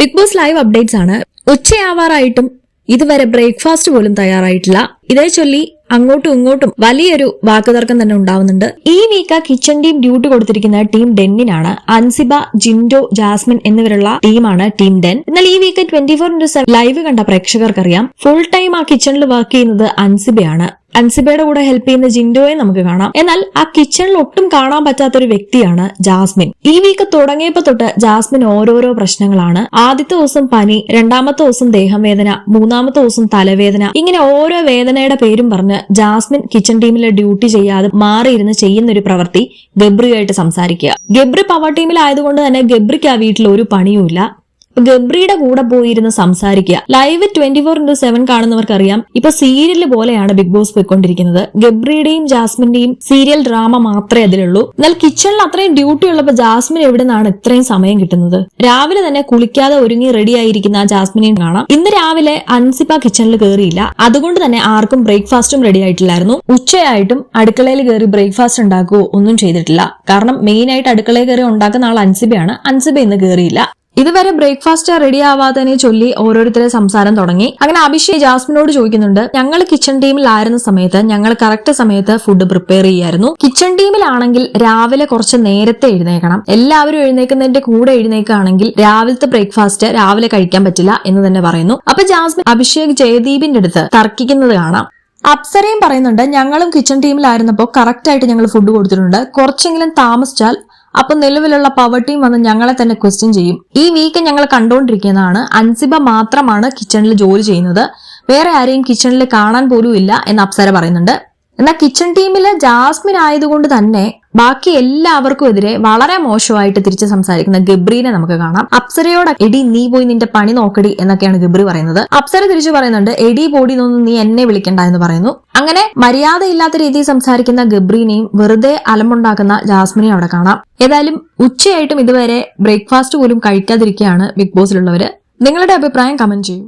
Big boss live updates ആണ്. ഉച്ചയാവാറായിട്ടും ഇതുവരെ breakfast പോലും തയ്യാറായിട്ടില്ല. ഇതേ ചൊല്ലി അങ്ങോട്ടും ഇങ്ങോട്ടും വലിയൊരു വാക്കുതർക്കം തന്നെ ഉണ്ടാവുന്നുണ്ട്. ഈ വീക്ക് കിച്ചൺ ടീം ഡ്യൂട്ടി കൊടുത്തിരിക്കുന്ന ടീം ഡെന്നിനാണ് അൻസിബ ജിൻഡോ ജാസ്മിൻ എന്നിവരുള്ള ടീമാണ് ടീം ഡെൻ. എന്നാൽ ഈ week twenty four into seven live കണ്ട പ്രേക്ഷകർക്കറിയാം. ഫുൾ ടൈം ആ കിച്ചണിൽ വർക്ക് ചെയ്യുന്നത് അൻസിബയാണ്. അൻസിബയുടെ കൂടെ ഹെൽപ്പ് ചെയ്യുന്ന ജിൻഡോയെ നമുക്ക് കാണാം. എന്നാൽ ആ കിച്ചണിൽ ഒട്ടും കാണാൻ പറ്റാത്ത ഒരു വ്യക്തിയാണ് ജാസ്മിൻ. ഈ വീക്ക് തുടങ്ങിയപ്പോ തൊട്ട് ജാസ്മിൻ ഓരോരോ പ്രശ്നങ്ങളാണ്. ആദ്യത്തെ ദിവസം പനി രണ്ടാമത്തെ ദിവസം ദേഹം വേദന മൂന്നാമത്തെ ദിവസം തലവേദന ഇങ്ങനെ ഓരോ വേദനയുടെ പേരും പറഞ്ഞ് ജാസ്മിൻ കിച്ചൺ ടീമിലെ ഡ്യൂട്ടി ചെയ്യാതെ മാറിയിരുന്ന് ചെയ്യുന്ന ഒരു പ്രവൃത്തി ഗബ്രിയുമായിട്ട് സംസാരിക്കുക. ഗബ്രി പവർ ടീമിലായതുകൊണ്ട് തന്നെ ഗബ്രിക്ക് ആ വീട്ടിൽ ഒരു പണിയുമില്ല. ഗബ്രിയുടെ കൂടെ പോയിരുന്ന് സംസാരിക്കുക. Live twenty four into seven കാണുന്നവർക്കറിയാം. ഇപ്പൊ സീരിയൽ പോലെയാണ് ബിഗ് ബോസ് പോയിക്കൊണ്ടിരിക്കുന്നത്. ഗബ്രിയുടെയും ജാസ്മിന്റെയും സീരിയൽ ഡ്രാമ മാത്രമേ അതിലുള്ളൂ. എന്നാൽ കിച്ചണിൽ അത്രയും ഡ്യൂട്ടി ഉള്ളപ്പോൾ ജാസ്മിൻ എവിടെ നിന്നാണ് ഇത്രയും സമയം കിട്ടുന്നത്? രാവിലെ തന്നെ കുളിക്കാതെ ഒരുങ്ങി റെഡി ആയിരിക്കുന്ന ജാസ്മിനെയും കാണാം. ഇന്ന് രാവിലെ അൻസിപ്പ കിച്ചണിൽ കയറിയില്ല അതുകൊണ്ട് തന്നെ ആർക്കും ബ്രേക്ക്ഫാസ്റ്റും റെഡി ആയിട്ടില്ലായിരുന്നു. ഉച്ചയായിട്ടും അടുക്കളയിൽ കയറി ബ്രേക്ക്ഫാസ്റ്റ് ഉണ്ടാക്കുകയോ ഒന്നും ചെയ്തിട്ടില്ല. കാരണം മെയിൻ ആയിട്ട് അടുക്കളയിൽ കയറി ഉണ്ടാക്കുന്ന ആൾ അൻസിബയാണ് അൻസിബ ഇന്ന് കയറിയില്ല ഇതുവരെ ബ്രേക്ക്ഫാസ്റ്റ് റെഡി ആവാത്തതിനെ ചൊല്ലി ഓരോരുത്തരെ സംസാരം തുടങ്ങി. അങ്ങനെ അഭിഷേക് ജാസ്മിനോട് ചോദിക്കുന്നുണ്ട് ഞങ്ങൾ കിച്ചൺ ടീമിലായിരുന്ന സമയത്ത് ഞങ്ങൾ കറക്റ്റ് സമയത്ത് ഫുഡ് പ്രിപ്പയർ ചെയ്യായിരുന്നു. കിച്ചൺ ടീമിലാണെങ്കിൽ രാവിലെ കുറച്ച് നേരത്തെ എഴുന്നേക്കണം എല്ലാവരും എഴുന്നേക്കുന്നതിന്റെ കൂടെ എഴുന്നേക്കുകയാണെങ്കിൽ രാവിലത്തെ ബ്രേക്ക്ഫാസ്റ്റ് രാവിലെ കഴിക്കാൻ പറ്റില്ല എന്ന് തന്നെ പറയുന്നു. അപ്പൊ ജാസ്മിൻ അഭിഷേക് ജയദീപിന്റെ അടുത്ത് തർക്കിക്കുന്നത് കാണാം. അപ്സരയും പറയുന്നുണ്ട് ഞങ്ങളും കിച്ചൺ ടീമിലായിരുന്നപ്പോൾ കറക്റ്റ് ആയിട്ട് ഞങ്ങൾ ഫുഡ് കൊടുത്തിട്ടുണ്ട്. കുറച്ചെങ്കിലും താമസിച്ചാൽ അപ്പൊ നിലവിലുള്ള പവർ ടീം വന്ന് ഞങ്ങളെ തന്നെ ക്വസ്റ്റ്യൻ ചെയ്യും. ഈ വീക്ക് ഞങ്ങൾ കണ്ടുകൊണ്ടിരിക്കുന്നതാണ് അൻസിബ മാത്രമാണ് കിച്ചണിൽ ജോലി ചെയ്യുന്നത്. വേറെ ആരെയും കിച്ചണിൽ കാണാൻ പോലും ഇല്ല എന്ന് അപ്സര പറയുന്നുണ്ട്. എന്നാൽ കിച്ചൺ ടീമിൽ ജാസ്മിൻ ആയതുകൊണ്ട് തന്നെ ബാക്കി എല്ലാവർക്കും എതിരെ വളരെ മോശമായിട്ട് തിരിച്ച് സംസാരിക്കുന്ന ഗബ്രീനെ നമുക്ക് കാണാം. അപ്സരയോട് എടി നീ പോയി നിന്റെ പണി നോക്കടി എന്നൊക്കെയാണ് ഗബ്രി പറയുന്നത്. അപ്സര തിരിച്ചു പറയുന്നുണ്ട് എടി എന്നൊന്നും നീ എന്നെ വിളിക്കണ്ട എന്ന് പറയുന്നു. അങ്ങനെ മര്യാദയില്ലാത്ത രീതിയിൽ സംസാരിക്കുന്ന ഗബ്രീനെയും വെറുതെ അലമുണ്ടാക്കുന്ന ജാസ്മിനെയും അവിടെ കാണാം. ഏതായാലും ഉച്ചയായിട്ടും ഇതുവരെ ബ്രേക്ക്ഫാസ്റ്റ് പോലും കഴിക്കാതിരിക്കുകയാണ് ബിഗ് ബോസിലുള്ളവര്. നിങ്ങളുടെ അഭിപ്രായം കമന്റ് ചെയ്യൂ.